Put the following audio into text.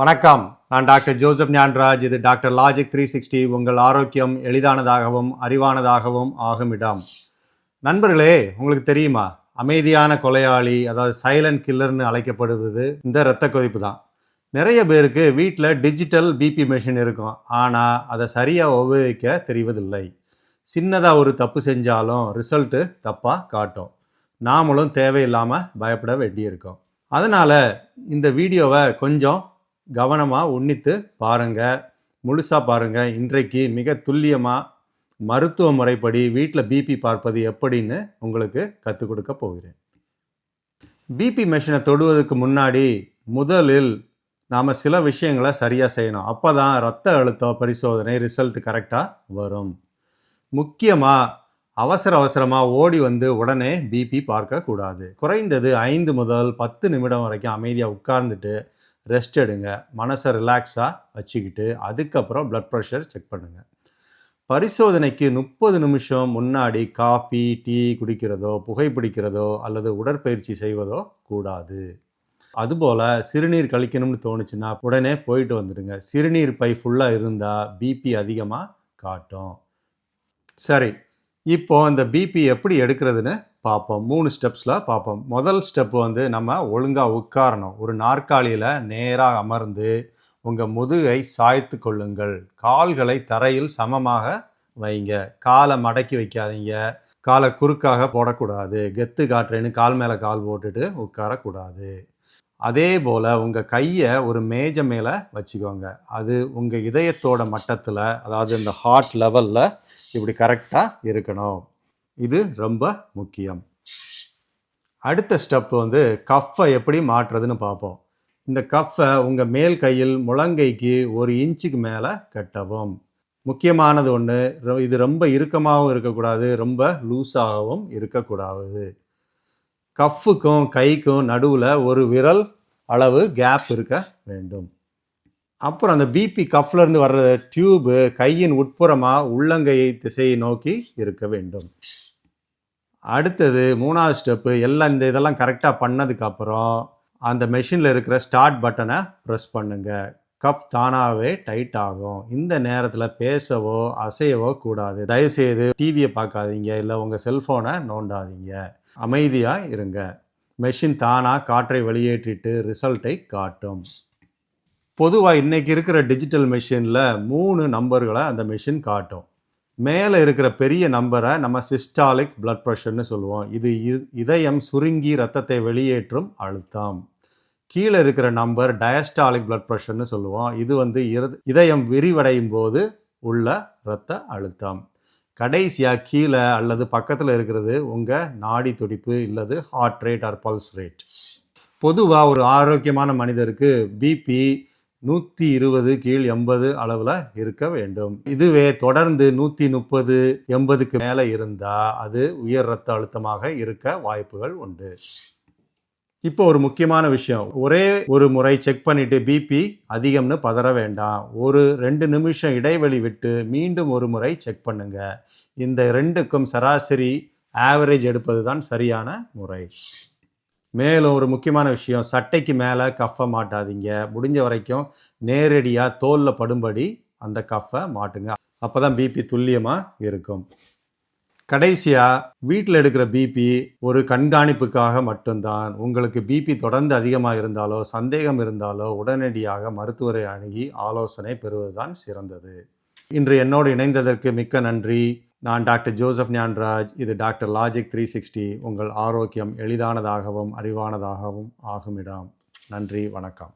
வணக்கம். நான் doctor Joseph Gnanaraj. இது டாக்டர் லாஜிக் த்ரீ சிக்ஸ்டி. உங்கள் ஆரோக்கியம் எளிதானதாகவும் அறிவானதாகவும் ஆகும் இடம் நண்பர்களே உங்களுக்கு தெரியுமா? அமைதியான கொலையாளி அதாவது சைலண்ட் கில்லர்னு அழைக்கப்படுவது இந்த இரத்த கொதிப்பு தான். நிறைய பேருக்கு வீட்டில் டிஜிட்டல் பிபி மிஷின் இருக்கும். ஆனால் அதை சரியாக உபயோகிக்க தெரிவதில்லை. சின்னதாக ஒரு தப்பு செஞ்சாலும் ரிசல்ட்டு தப்பாக காட்டும். நாமளும் தேவையில்லாமல் பயப்பட வேண்டியிருக்கோம். அதனால் இந்த வீடியோவை கொஞ்சம் கவனமாக உன்னித்து பாருங்கள் முழுசாக பாருங்கள் இன்றைக்கு மிக துல்லியமாக மருத்துவ முறைப்படி வீட்டில் பிபி பார்ப்பது எப்படின்னு உங்களுக்கு கற்றுக் கொடுக்க போகிறேன். பிபி மெஷினை தொடுவதற்கு முன்னாடி முதலில் நாம் சில விஷயங்களை சரியாக செய்யணும். அப்போ தான் ரத்த அழுத்தம் பரிசோதனை ரிசல்ட் கரெக்டாக வரும். முக்கியமாக அவசர அவசரமாக ஓடி வந்து உடனே பிபி பார்க்கக்கூடாது குறைந்தது ஐந்து முதல் பத்து நிமிடம் வரைக்கும் அமைதியாக உட்கார்ந்துட்டு ரெஸ்ட் எடுங்க. மனசை ரிலாக்ஸாக வச்சுக்கிட்டு அதுக்கப்புறம் ப்ளட் ப்ரெஷர் செக் பண்ணுங்கள் பரிசோதனைக்கு முப்பது நிமிஷம் முன்னாடி காஃபி டீ குடிக்கிறதோ புகைப்பிடிக்கிறதோ அல்லது உடற்பயிற்சி செய்வதோ கூடாது. அதுபோல் சிறுநீர் கழிக்கணும்னு தோணுச்சுன்னா உடனே போயிட்டு வந்துடுங்க. சிறுநீர் பை ஃபுல்லாக இருந்தால் பிபி அதிகமாக காட்டும். சரி. இப்போ அந்த பிபி எப்படி எடுக்கிறதுன்னு பார்ப்போம் மூணு ஸ்டெப்ஸில் பார்ப்போம் முதல் ஸ்டெப் வந்து நம்ம ஒழுங்காக உட்காரணும். ஒரு நாற்காலியில் நேராக அமர்ந்து உங்கள் முதுகை சாய்த்து கொள்ளுங்கள். கால்களை தரையில் சமமாக வைங்க. காலை மடக்கி வைக்காதீங்க. காலை குறுக்காக போடக்கூடாது. கெத்து காட்டுறேன்னு கால் மேலே கால் போட்டுட்டு உட்காரக்கூடாது. அதே போல் உங்கள் கையை ஒரு மேஜை மேலே வச்சுக்கோங்க. அது உங்கள் இதயத்தோட மட்டத்தில் அதாவது இந்த ஹார்ட் லெவலில் இப்படி கரெக்டாக இருக்கணும். இது ரொம்ப முக்கியம். அடுத்த ஸ்டெப் வந்து கஃப்பை எப்படி மாற்றுறதுன்னு பார்ப்போம். இந்த கஃப்பை உங்கள் மேல் கையில் முழங்கைக்கு ஒரு இன்ச்சுக்கு மேலே கட்டவும். முக்கியமானது ஒன்று இது ரொம்ப இறுக்கமாகவும் இருக்கக்கூடாது ரொம்ப லூஸாகவும் இருக்கக்கூடாது. கஃப்புக்கும் கைக்கும் நடுவில் ஒரு விரல் அளவு கேப் இருக்க வேண்டும். அப்புறம் அந்த பிபி கஃப்லேருந்து வர்ற டியூபு கையின் உட்புறமாக உள்ளங்கையை திசையை நோக்கி இருக்க வேண்டும். அடுத்தது மூணாவது ஸ்டெப்பு எல்லாம் இந்த இதெல்லாம் கரெக்டாக பண்ணதுக்கப்புறம் அந்த மெஷினில் இருக்கிற ஸ்டார்ட் பட்டனை ப்ரெஸ் பண்ணுங்கள் கஃப் தானாகவே டைட் ஆகும். இந்த நேரத்தில் பேசவோ அசையவோ கூடாது. தயவுசெய்து டிவியை பார்க்காதீங்க. இல்லை உங்கள் செல்ஃபோனை நோண்டாதீங்க. அமைதியாக இருங்க. மெஷின் தானாக காற்றை வெளியேற்றிட்டு ரிசல்ட்டை காட்டும். பொதுவாக இன்றைக்கி இருக்கிற டிஜிட்டல் மெஷினில் மூணு நம்பர்களை அந்த மெஷின் காட்டும். மேலே இருக்கிற பெரிய நம்பரை நம்ம சிஸ்டாலிக் பிளட் ப்ரெஷர்னு சொல்லுவோம். இது இ- இதயம் சுருங்கி ரத்தத்தை வெளியேற்றும் அழுத்தம். கீழே இருக்கிற நம்பர் டயஸ்டாலிக் பிளட் ப்ரெஷர்னு சொல்லுவோம். இது வந்து இதயம் விரிவடையும் போது உள்ள இரத்த அழுத்தம். கடைசியாக கீழே அல்லது பக்கத்தில் இருக்கிறது உங்கள் நாடி துடிப்பு இல்லது heart rate or pulse rate பொதுவாக ஒரு ஆரோக்கியமான மனிதருக்கு பிபி நூற்றி இருபது கீழ் எண்பது அளவில் இருக்க வேண்டும். இதுவே தொடர்ந்து நூற்றி முப்பது எண்பதுக்கு மேலே இருந்தால் அது உயர் ரத்த அழுத்தமாக இருக்க வாய்ப்புகள் உண்டு. இப்போ ஒரு முக்கியமான விஷயம். ஒரே ஒரு முறை செக் பண்ணிட்டு பிபி அதிகம்னு பதற வேண்டாம். ஒரு ரெண்டு நிமிஷம் இடைவெளி விட்டு மீண்டும் ஒரு முறை செக் பண்ணுங்க. இந்த ரெண்டுக்கும் சராசரி ஆவரேஜ் எடுப்பது தான் சரியான முறை. மேலும் ஒரு முக்கியமான விஷயம் சட்டைக்கு மேலே கஃப்பை மாட்டாதீங்க. முடிஞ்ச வரைக்கும் நேரடியாக தோலில் படும்படி அந்த கஃப்பை மாட்டுங்க. அப்போ தான் பிபி துல்லியமாக இருக்கும். கடைசியாக வீட்டில் எடுக்கிற பிபி ஒரு கண்காணிப்புக்காக மட்டும்தான். உங்களுக்கு பிபி தொடர்ந்து அதிகமாக இருந்தாலோ சந்தேகம் இருந்தாலோ உடனடியாக மருத்துவரை அணுகி ஆலோசனை பெறுவதுதான் சிறந்தது. இன்று என்னோடு இணைந்ததற்கு மிக்க நன்றி. நான் டாக்டர் ஜோசப் ஞான்ராஜ். இது டாக்டர் லாஜிக் த்ரீ சிக்ஸ்டி உங்கள் ஆரோக்கியம் எளிதானதாகவும் அறிவானதாகவும் ஆகுமிடம். நன்றி வணக்கம்.